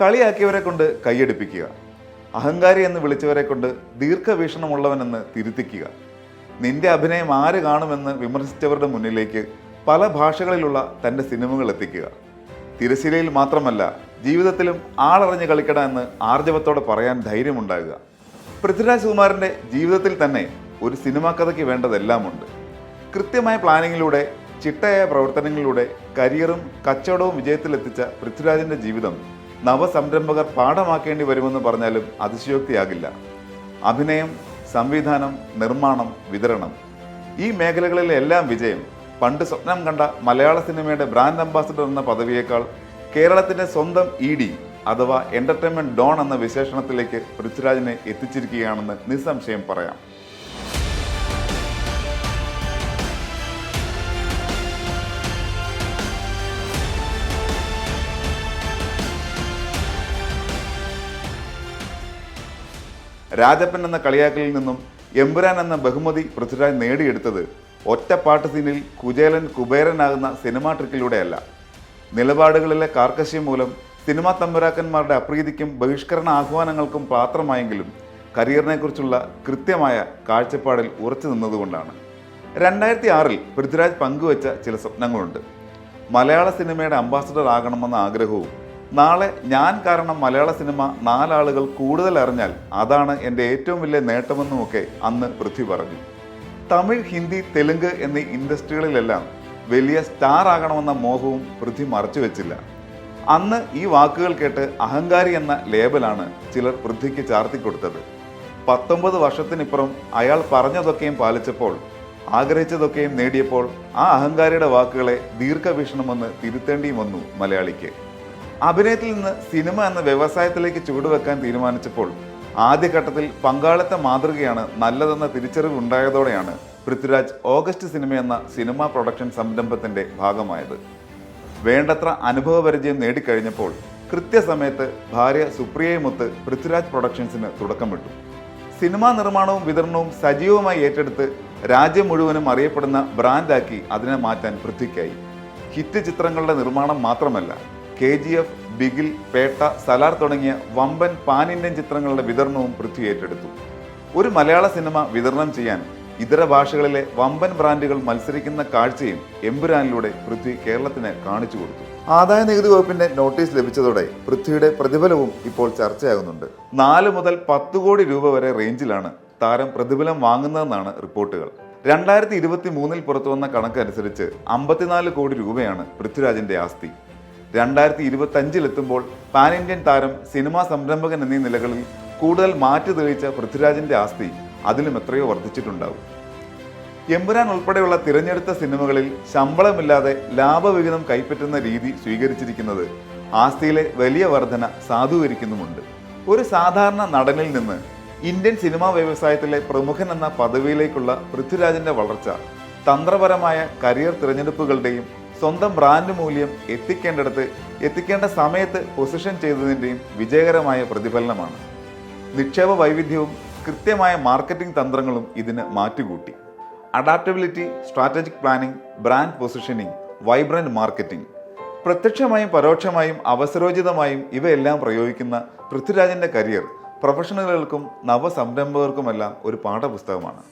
കളിയാക്കിയവരെ കൊണ്ട് കൈയടിപ്പിക്കുക. അഹങ്കാരി എന്ന് വിളിച്ചവരെ കൊണ്ട് ദീർഘവീക്ഷണമുള്ളവനെന്ന് തിരുത്തിക്കുക. നിന്റെ അഭിനയം ആര് കാണുമെന്ന് വിമർശിച്ചവരുടെ മുന്നിലേക്ക് പല ഭാഷകളിലുള്ള തന്റെ സിനിമകൾ എത്തിക്കുക. തിരശ്ശീലയിൽ മാത്രമല്ല ജീവിതത്തിലും ആളറിഞ്ഞ് കളിക്കട എന്ന് ആർജവത്തോടെ പറയാൻ ധൈര്യമുണ്ടാകുക. പൃഥ്വിരാജ് കുമാറിന്റെ ജീവിതത്തിൽ തന്നെ ഒരു സിനിമാ കഥയ്ക്ക് വേണ്ടതെല്ലാമുണ്ട്. കൃത്യമായ പ്ലാനിങ്ങിലൂടെ ചിട്ടയായ പ്രവർത്തനങ്ങളിലൂടെ കരിയറും കച്ചവടവും വിജയത്തിലെത്തിച്ച പൃഥ്വിരാജിന്റെ ജീവിതം നവസംരംഭകർ പാഠമാക്കേണ്ടി വരുമെന്ന് പറഞ്ഞാലും അതിശയോക്തിയാകില്ല. അഭിനയം സംവിധാനം നിർമ്മാണം വിതരണം. ഈ മേഖലകളിലെ എല്ലാം വിജയം പണ്ട് സ്വപ്നം കണ്ട മലയാള സിനിമയുടെ ബ്രാൻഡ് അംബാസഡർ എന്ന പദവിയേക്കാൾ കേരളത്തിന്റെ സ്വന്തം ഇ ഡി അഥവാ എന്റർടൈൻമെന്റ് ഡോൺ എന്ന വിശേഷണത്തിലേക്ക് പൃഥ്വിരാജിനെ എത്തിച്ചിരിക്കുകയാണെന്ന് നിസ്സംശയം പറയാം. രാജപ്പൻ എന്ന കളിയാക്കലിൽ നിന്നും എമ്പുരാൻ എന്ന ബഹുമതി പൃഥ്വിരാജ് നേടിയെടുത്തത് ഒറ്റപ്പാട്ട് സീനിൽ കുചേലൻ കുബേരനാകുന്ന സിനിമാ ട്രിക്കിലൂടെയല്ല. നിലപാടുകളിലെ കാർക്കശ്യം മൂലം സിനിമാ തമ്പുരാക്കന്മാരുടെ അപ്രീതിക്കും ബഹിഷ്കരണ ആഹ്വാനങ്ങൾക്കും പാത്രമായെങ്കിലും കരിയറിനെക്കുറിച്ചുള്ള കൃത്യമായ കാഴ്ചപ്പാടിൽ ഉറച്ചു നിന്നതുകൊണ്ടാണ്. രണ്ടായിരത്തി ആറിൽ പൃഥ്വിരാജ് പങ്കുവച്ച ചില സ്വപ്നങ്ങളുണ്ട്. മലയാള സിനിമയുടെ അംബാസഡർ ആകണമെന്ന ആഗ്രഹവും നാളെ ഞാൻ കാരണം മലയാള സിനിമ നാലാളുകൾ കൂടുതൽ അറിഞ്ഞാൽ അതാണ് എന്റെ ഏറ്റവും വലിയ നേട്ടമെന്നുമൊക്കെ അന്ന് പൃഥ്വി പറഞ്ഞു. തമിഴ് ഹിന്ദി തെലുങ്ക് എന്നീ ഇൻഡസ്ട്രികളിലെല്ലാം വലിയ സ്റ്റാർ ആകണമെന്ന മോഹവും പൃഥ്വി മറച്ചു വെച്ചില്ല. അന്ന് ഈ വാക്കുകൾ കേട്ട് അഹങ്കാരി എന്ന ലേബലാണ് ചിലർ പൃഥ്വിക്ക് ചാർത്തിക്കൊടുത്തത്. പത്തൊമ്പത് വർഷത്തിനിപ്പുറം അയാൾ പറഞ്ഞതൊക്കെയും പാലിച്ചപ്പോൾ ആഗ്രഹിച്ചതൊക്കെയും നേടിയപ്പോൾ ആ അഹങ്കാരിയുടെ വാക്കുകളെ ദീർഘവീക്ഷണമെന്ന് തിരുത്തേണ്ടിയും വന്നു മലയാളിക്ക്. അഭിനയത്തിൽ നിന്ന് സിനിമ എന്ന വ്യവസായത്തിലേക്ക് ചുവടുവെക്കാൻ തീരുമാനിച്ചപ്പോൾ ആദ്യഘട്ടത്തിൽ പങ്കാളിത്ത മാതൃകയാണ് നല്ലതെന്ന തിരിച്ചറിവ് ഉണ്ടായതോടെയാണ് പൃഥ്വിരാജ് ഓഗസ്റ്റ് സിനിമ എന്ന സിനിമാ പ്രൊഡക്ഷൻ സംരംഭത്തിന്റെ ഭാഗമായത്. വേണ്ടത്ര അനുഭവപരിചയം നേടിക്കഴിഞ്ഞപ്പോൾ കൃത്യസമയത്ത് ഭാര്യ സുപ്രിയയുമൊത്ത് പൃഥ്വിരാജ് പ്രൊഡക്ഷൻസിന് തുടക്കമിട്ടു. സിനിമാ നിർമ്മാണവും വിതരണവും സജീവമായി ഏറ്റെടുത്ത് രാജ്യം മുഴുവനും അറിയപ്പെടുന്ന ബ്രാൻഡാക്കി അതിനെ മാറ്റാൻ പൃഥ്വിക്കായി. ഹിറ്റ് ചിത്രങ്ങളുടെ നിർമ്മാണം മാത്രമല്ല K G F Bigil Petta Salaar തുടങ്ങിയ വമ്പൻ പാൻ ഇന്ത്യൻ ചിത്രങ്ങളുടെ വിതരണവും പൃഥ്വി ഏറ്റെടുത്തു. ഒരു മലയാള സിനിമ വിതരണം ചെയ്യാൻ ഇതര ഭാഷകളിലെ വമ്പൻ ബ്രാൻഡുകൾ മത്സരിക്കുന്ന കാഴ്ചയും എമ്പുരാനിലൂടെ പൃഥ്വി കേരളത്തിന് കാണിച്ചു കൊടുത്തു. ആദായ നികുതി വകുപ്പിന്റെ നോട്ടീസ് ലഭിച്ചതോടെ പൃഥ്വിയുടെ പ്രതിഫലവും ഇപ്പോൾ ചർച്ചയാകുന്നുണ്ട്. നാല് മുതൽ പത്ത് കോടി രൂപ വരെ റേഞ്ചിലാണ് താരം പ്രതിഫലം വാങ്ങുന്നതെന്നാണ് റിപ്പോർട്ടുകൾ. രണ്ടായിരത്തി ഇരുപത്തി മൂന്നിൽ പുറത്തുവന്ന കണക്കനുസരിച്ച് അമ്പത്തിനാല് കോടി രൂപയാണ് പൃഥ്വിരാജിന്റെ ആസ്തി. രണ്ടായിരത്തി ഇരുപത്തി അഞ്ചിലെത്തുമ്പോൾ പാൻ ഇന്ത്യൻ താരം സിനിമാ സംരംഭകൻ എന്നീ നിലകളിൽ കൂടുതൽ മാറ്റി തെളിയിച്ച പൃഥ്വിരാജിന്റെ ആസ്തി അതിലും എത്രയോ വർദ്ധിച്ചിട്ടുണ്ടാവും. എമ്പുരാൻ ഉൾപ്പെടെയുള്ള തിരഞ്ഞെടുത്ത സിനിമകളിൽ ശമ്പളമില്ലാതെ ലാഭവിഹിതം കൈപ്പറ്റുന്ന രീതി സ്വീകരിച്ചിരിക്കുന്നത് ആസ്തിയിലെ വലിയ വർധന സാധൂകരിക്കുന്നുമുണ്ട്. ഒരു സാധാരണ നടനിൽ നിന്ന് ഇന്ത്യൻ സിനിമാ വ്യവസായത്തിലെ പ്രമുഖൻ എന്ന പദവിയിലേക്കുള്ള പൃഥ്വിരാജിന്റെ വളർച്ച തന്ത്രപരമായ കരിയർ തിരഞ്ഞെടുപ്പുകളുടെയും സ്വന്തം ബ്രാൻഡ് മൂല്യം എത്തിക്കേണ്ടിടത്ത് എത്തിക്കേണ്ട സമയത്ത് പൊസിഷൻ ചെയ്തതിന്റെയും വിജയകരമായ പ്രതിഫലനമാണ്. നിക്ഷേപ വൈവിധ്യവും കൃത്യമായ മാർക്കറ്റിംഗ് തന്ത്രങ്ങളും ഇതിന് മാറ്റുകൂട്ടി. Adaptability strategic planning brand positioning vibrant marketing പ്രത്യക്ഷമായും പരോക്ഷമായും അവസരോചിതമായും ഇവയെല്ലാം പ്രയോഗിക്കുന്ന പൃഥ്വിരാജിന്റെ കരിയർ പ്രൊഫഷണലുകൾക്കും നവസംരംഭകർക്കുമെല്ലാം ഒരു പാഠപുസ്തകമാണ്.